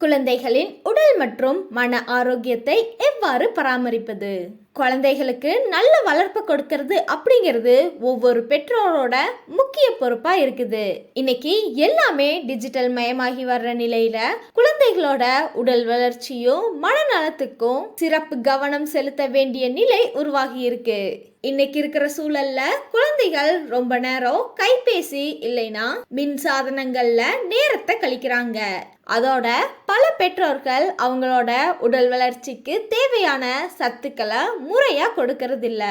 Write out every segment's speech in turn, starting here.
குழந்தைகளின் உடல் மற்றும் மன ஆரோக்கியத்தை எவ்வாறு பராமரிப்பது? குழந்தைகளுக்கு நல்ல வளர்ப்பு கொடுக்கறது அப்படிங்கிறது ஒவ்வொரு பெற்றோரோட முக்கிய பொறுப்பா இருக்குது. இன்னைக்கு எல்லாமே டிஜிட்டல் மயமாகி வர்ற நிலையில குழந்தைகளோட உடல் வளர்ச்சியும் மனநலத்துக்கும் சிறப்பு கவனம் செலுத்த வேண்டிய நிலை உருவாகி இருக்கு. இன்னைக்கு இருக்கிற சூழல்ல குழந்தைகள் ரொம்ப நேரம் கைபேசி இல்லைனா மின் சாதனங்கள்ல நேரத்தை கழிக்கிறாங்க. அதோட பல பெற்றோர்கள் அவங்களோட உடல் வளர்ச்சிக்கு தேவையான சத்துக்களை முறையா கொடுக்கறது இல்ல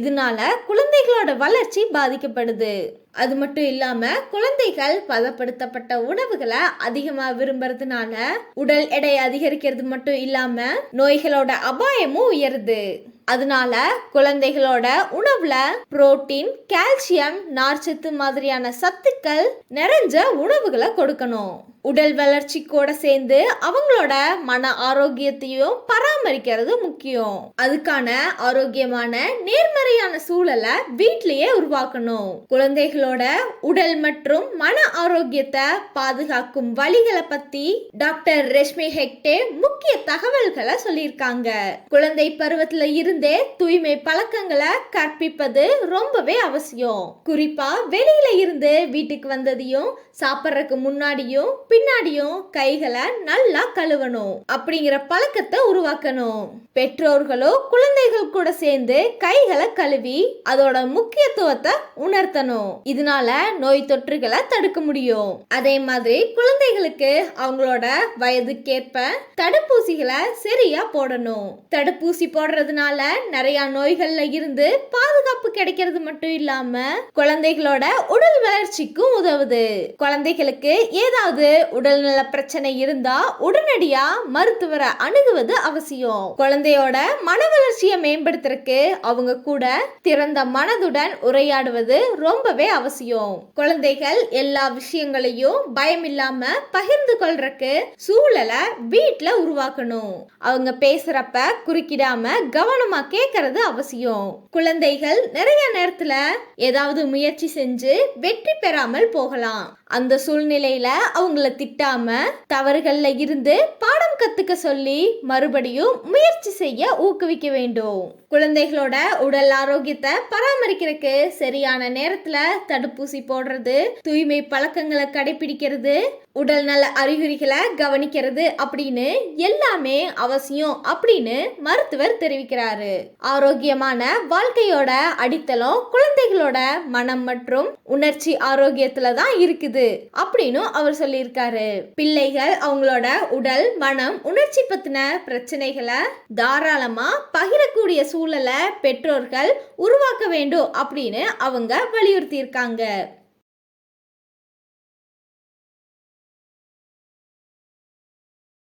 இதனால குழந்தைகளோட வளர்ச்சி பாதிக்கப்படுது. அது மட்டும் இல்லாம குழந்தைகள் பதப்படுத்தப்பட்ட உணவுகளை அதிகமா விரும்புறதுனால உடல் எடை அதிகரிக்கிறது மட்டும் இல்லாம நோய்களோட அபாயமும் உயருது. அதனால குழந்தைகளோட உணவுல புரோட்டீன் கால்சியம் நார்ச்சத்து மாதிரியான சத்துக்கள் நிறைஞ்ச உணவுகளை கொடுக்கணும். உடல் வளர்ச்சி கூட சேர்ந்து அவங்களோட மன ஆரோக்கியத்தையும் பராமரிக்கிறது முக்கியம். அதுக்கான ஆரோக்கியமான நேர்மறையான சூழலை வீட்லயே உருவாக்கணும். குழந்தைகளோட உடல் மற்றும் மன ஆரோக்கியத்தை பாதுகாக்கும் வழிகளை பத்தி டாக்டர் ரஷ்மி ஹெக்டே முக்கிய தகவல்களை சொல்லியிருக்காங்க. குழந்தை பருவத்துல இருந்தே தூய்மை பழக்கங்களை கற்பிப்பது ரொம்பவே அவசியம். குறிப்பா வெளியில இருந்து வீட்டுக்கு வந்ததையும் சாப்பிட்றதுக்கு முன்னாடியும் பின்னாடியும் கைகளை நல்லா கழுவணும். அப்படிங்கிற பழக்கத்தை உருவாக்கணும். பெற்றோர்களோ குழந்தைகள் கூட சேர்ந்து கைகளை கழுவி அதோட முக்கியத்துவத்தை உணர்த்தணும். இதனால நோய் தொற்றுகளை தடுக்க முடியும். அதே மாதிரி குழந்தைகளுக்கு அவங்களோட வயதுக்கேற்ப தடுப்பூசிகளை சரியா போடணும். தடுப்பூசி போடுறதுனால நிறைய நோய்கள்ல இருந்து பாதுகாப்பு கிடைக்கிறது மட்டும் இல்லாம குழந்தைகளோட உடல் வளர்ச்சி வளர்ச்சிக்கும் உதவுது. குழந்தைகளுக்கு ஏதாவது உடல்நல பிரச்சனை இருந்தா உடனடியா மருத்துவரை அணுகுவது அவசியம். குழந்தையோட மன வளர்ச்சியை மேம்படுத்துறதுக்கு அவங்க கூட திறந்த மனதுடன் உரையாடுவது ரொம்பவே அவசியம். குழந்தைகள் எல்லா விஷயங்களையும் பயம் இல்லாம பகிர்ந்து கொள்றதுக்கு சூழலை வீட்டுல உருவாக்கணும். அவங்க பேசுறப்ப குறுக்கிடாம கவனமா கேட்கறது அவசியம். குழந்தைகள் நிறைய நேரத்துல ஏதாவது முயற்சி செஞ்சு வெற்றி பெறாமல் போகலாம். அந்த சூழ்நிலையில அவங்கள திட்டாம தவறுகள்ல இருந்து பாடம் கத்துக்க சொல்லி மறுபடியும் முயற்சி செய்ய ஊக்குவிக்க வேண்டும். குழந்தைகளோட உடல் ஆரோக்கியத்தை பராமரிக்கிறதுக்கு சரியான நேரத்துல தடுப்பூசி போடுறது தூய்மை பழக்கங்களை கடைபிடிக்கிறது உடல் நல அறிகுறிகளை கவனிக்கிறது அப்படின்னு எல்லாமே அவசியம் அப்படின்னு மருத்துவர் தெரிவிக்கிறாரு. ஆரோக்கியமான வாழ்க்கையோட அடித்தளம் குழந்தைகளோட மனம் மற்றும் உணர்ச்சி ஆரோக்கியத்துல தான் இருக்குது. அப்படின்னு அவர் சொல்லியிருக்காரு. பிள்ளைகள் அவங்களோட உடல் மனம் உணர்ச்சி பத்தின பிரச்சனைகளை தாராளமா பகிரக்கூடிய சூழலை பெற்றோர்கள் உருவாக்க வேண்டும் அப்படின்னு அவங்க வலியுறுத்தி இருக்காங்க